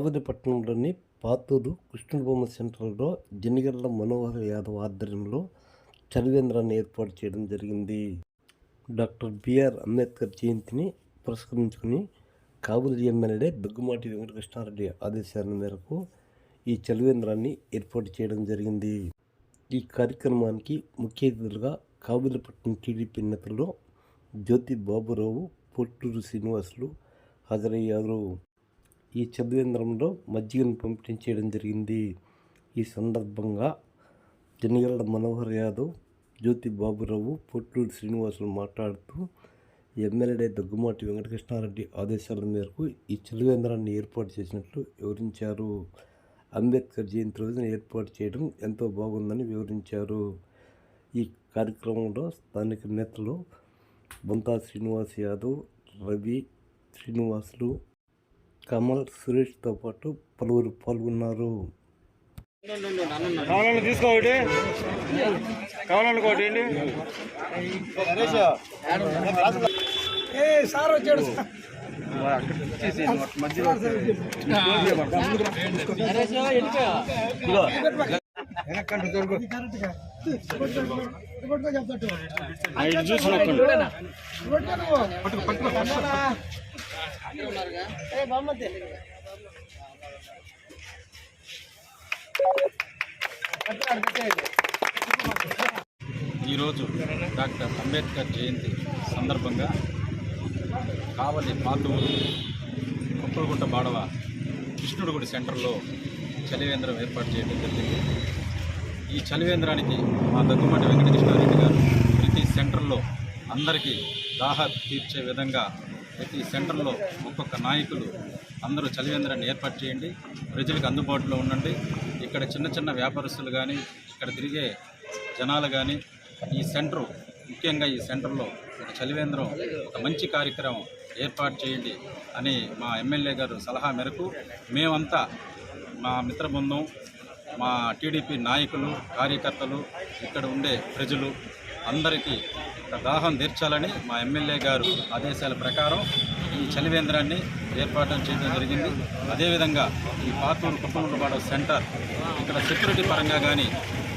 కావలిపట్నంలోని పాతూరు కృష్ణబొమ్మ సెంటర్లో జనిగళ్ళ మనోహర్ యాదవ్ ఆధ్వర్యంలో చలివేంద్రాన్ని ఏర్పాటు చేయడం జరిగింది. డాక్టర్ బిఆర్ అంబేద్కర్ జయంతిని పురస్కరించుకుని కావలి ఎమ్మెల్యే దుగ్గుమాటి వెంకటకృష్ణారెడ్డి ఆదేశాల మేరకు ఈ చలివేంద్రాన్ని ఏర్పాటు చేయడం జరిగింది. ఈ కార్యక్రమానికి ముఖ్య అతిథులుగా కావలిపట్నం టీడీపీ నేతలు జ్యోతి బాబురావు పొట్టూరు శ్రీనివాసులు హాజరయ్యారు. ఈ చదువేంద్రంలో మజ్జిగను పంపిణీ చేయడం జరిగింది. ఈ సందర్భంగా జనగల్ల మనోహర్ యాదవ్ జ్యోతి బాబురావు పొట్టూరు శ్రీనివాసులు మాట్లాడుతూ ఎమ్మెల్యే దగ్గుమాటి వెంకటకృష్ణారెడ్డి ఆదేశాల మేరకు ఈ చలివేంద్రాన్ని ఏర్పాటు చేసినట్లు వివరించారు. అంబేద్కర్ జయంతి రోజున ఏర్పాటు చేయడం ఎంతో బాగుందని వివరించారు. ఈ కార్యక్రమంలో స్థానిక నేతలు బొంతా శ్రీనివాస్ యాదవ్ రవి శ్రీనివాసులు కమల్ సురేష్తో పాటు పలువురు పాల్గొన్నారు. కావాలని తీసుకో ఒకటి. కావాలని ఒకటి ఏంటి? ఇటు చూసి. ఈరోజు డాక్టర్ అంబేద్కర్ జయంతి సందర్భంగా కావలి పాతూరు కుప్పలగుంట బాడవ కృష్ణుడి గుడి సెంటర్లో చలివేంద్రం ఏర్పాటు చేయడం జరిగింది. ఈ చలివేంద్రానికి మా దగ్గుమటి వెంకటకృష్ణారెడ్డి గారు ప్రతి సెంటర్లో అందరికీ దాహ తీర్చే విధంగా ప్రతి సెంటర్లో ఒక్కొక్క నాయకులు అందరూ చలివేంద్రాన్ని ఏర్పాటు చేయండి. ప్రజలకు అందుబాటులో ఉండండి. ఇక్కడ చిన్న చిన్న వ్యాపారస్తులు కానీ ఇక్కడ తిరిగే జనాలు కానీ ఈ సెంటరు ముఖ్యంగా ఈ సెంటర్లో ఒక చలివేంద్రం ఒక మంచి కార్యక్రమం ఏర్పాటు చేయండి అని మా ఎమ్మెల్యే గారు సలహా మేరకు మేమంతా మా మిత్ర బృందం మా టీడీపీ నాయకులు కార్యకర్తలు ఇక్కడ ఉండే ప్రజలు అందరికీ దాహం తీర్చాలని మా ఎమ్మెల్యే గారు ఆదేశాల ప్రకారం ఈ చలివేంద్రాన్ని ఏర్పాటు చేయడం జరిగింది. అదేవిధంగా ఈ పాతూరు కుప్పలపాడు సెంటర్ ఇక్కడ సెక్యూరిటీ పరంగా కానీ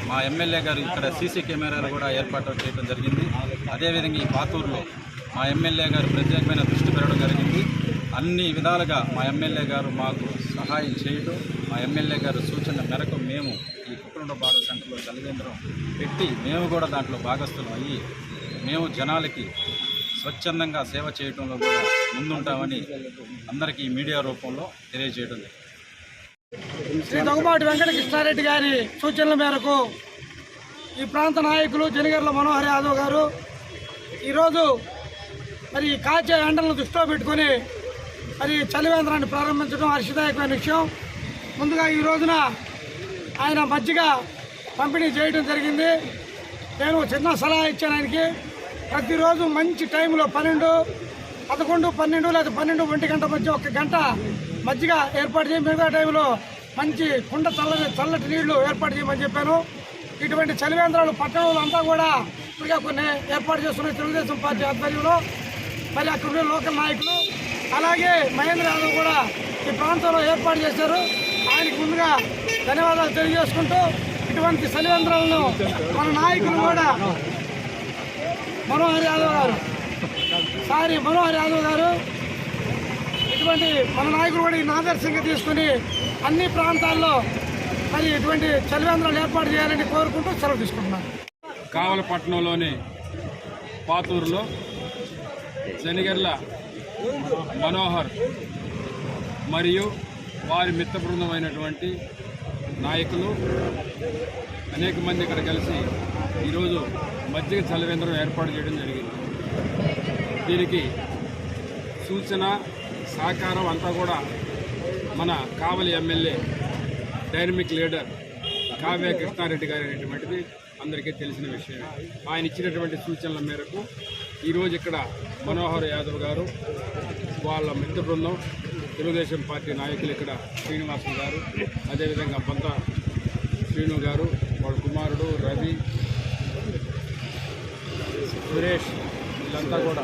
మా ఎమ్మెల్యే గారు ఇక్కడ సీసీ కెమెరాలు కూడా ఏర్పాటు చేయడం జరిగింది. అదేవిధంగా ఈ పాతూరులో మా ఎమ్మెల్యే గారు ప్రత్యేకమైన దృష్టి పెరగడం జరిగింది. అన్ని విధాలుగా మా ఎమ్మెల్యే గారు మాకు సహాయం చేయడం మా ఎమ్మెల్యే గారు సూచన మేరకు మేము ఈ కుప్పలపాడు సెంటర్లో చలివేంద్రం పెట్టి మేము కూడా దాంట్లో భాగస్థులం అయ్యి మేము జనాలకి స్వచ్ఛందంగా సేవ చేయడంలో కూడా ముందుంటామని అందరికీ మీడియా రూపంలో తెలియజేయడం శ్రీ దగ్గుబాటి వెంకట కృష్ణారెడ్డి గారి సూచనల మేరకు ఈ ప్రాంత నాయకులు జనగర్ల మనోహర్ యాదవ్ గారు ఈరోజు మరి ఈ కాచే ఎండలను దృష్టిలో పెట్టుకొని మరి చలివేంద్రాన్ని ప్రారంభించడం హర్షదాయకమైన విషయం. ముందుగా ఈ రోజున ఆయన మజ్జిగ పంపిణీ చేయడం జరిగింది. నేను చిన్న సలహా ఇచ్చాను ఆయనకి. ప్రతిరోజు మంచి టైంలో పన్నెండు పదకొండు పన్నెండు లేదా పన్నెండు ఒంటి గంట మధ్య ఒక గంట మజ్జిగ ఏర్పాటు చేయ. మిగతా టైంలో మంచి కుండ చల్లని చల్లటి నీళ్ళు ఏర్పాటు చేయమని చెప్పాను. ఇటువంటి చలివేంద్రాలు పట్టణంలో అంతా కూడా ఇప్పటికే కొన్ని ఏర్పాటు చేస్తున్నాయి తెలుగుదేశం పార్టీ ఆధ్వర్యంలో. మరి అక్కడ లోకల్ నాయకులు అలాగే మహేంద్ర యాదవ్ కూడా ఈ ప్రాంతంలో ఏర్పాటు చేశారు. ఆయనకు ముందుగా ధన్యవాదాలు తెలియజేసుకుంటూ ఇటువంటి చలివేంద్రాలను మన నాయకులు కూడా మనోహర్ యాదవ్ గారు సారీ మనోహర్ యాదవ్ గారు ఇటువంటి మన నాయకులు కూడా ఈ ఆదర్శంగా తీసుకుని అన్ని ప్రాంతాల్లో మరి ఇటువంటి చలివేంద్రాలు ఏర్పాటు చేయాలని కోరుకుంటూ సెలవు తీసుకుంటున్నాను. కావలపట్నంలోని పాతూరులో శనిగర్ల మనోహర్ మరియు వారి మిత్ర బృందమైనటువంటి నాయకులు అనేక మంది ఇక్కడ కలిసి ఈరోజు మజ్జిగ చలవేంద్రం ఏర్పాటు చేయడం జరిగింది. దీనికి సూచన సహకారం అంతా కూడా మన Kavali MLA dynamic leader Kavya Krishna Reddy గారు అనేటువంటిది అందరికీ తెలిసిన విషయం. ఆయన ఇచ్చినటువంటి సూచనల మేరకు ఈరోజు ఇక్కడ మనోహర్ యాదవ్ గారు వాళ్ళ మిత్ర బృందం తెలుగుదేశం పార్టీ నాయకులు ఇక్కడ శ్రీనివాసులు గారు అదేవిధంగా పంత శ్రీను గారు వాళ్ళ కుమారుడు రవి సురేష్ వీళ్ళంతా కూడా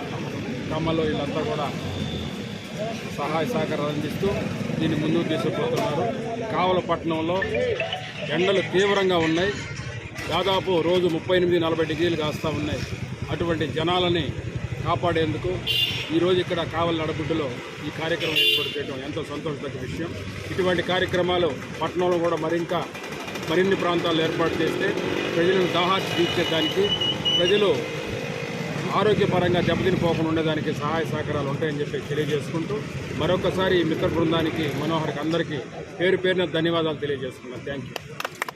కమ్మలు వీళ్ళంతా కూడా సహాయ సహకారాలు అందిస్తూ దీన్ని ముందుకు తీసుకుపోతున్నారు. కావలపట్నంలో ఎండలు తీవ్రంగా ఉన్నాయి. దాదాపు రోజు ముప్పై ఎనిమిది నలభై డిగ్రీలు కాస్తూ ఉన్నాయి. అటువంటి జనాలని కాపాడేందుకు ఈరోజు ఇక్కడ కావలి నడబుడ్డులో ఈ కార్యక్రమం ఏర్పాటు చేయడం ఎంతో సంతోషదగ్గ విషయం. ఇటువంటి కార్యక్రమాలు పట్టణంలో కూడా మరింత మరిన్ని ప్రాంతాల్లో ఏర్పాటు చేస్తే ప్రజలను దాహార్చి తీర్చేదానికి ప్రజలు ఆరోగ్యపరంగా దెబ్బతినిపోకుండా ఉండేదానికి సహాయ సహకారాలు ఉంటాయని చెప్పి తెలియజేసుకుంటూ మరొకసారి ఈ మిత్ర బృందానికి మనోహర్కి అందరికీ పేరు పేరున ధన్యవాదాలు తెలియజేసుకున్నాను థ్యాంక్ యూ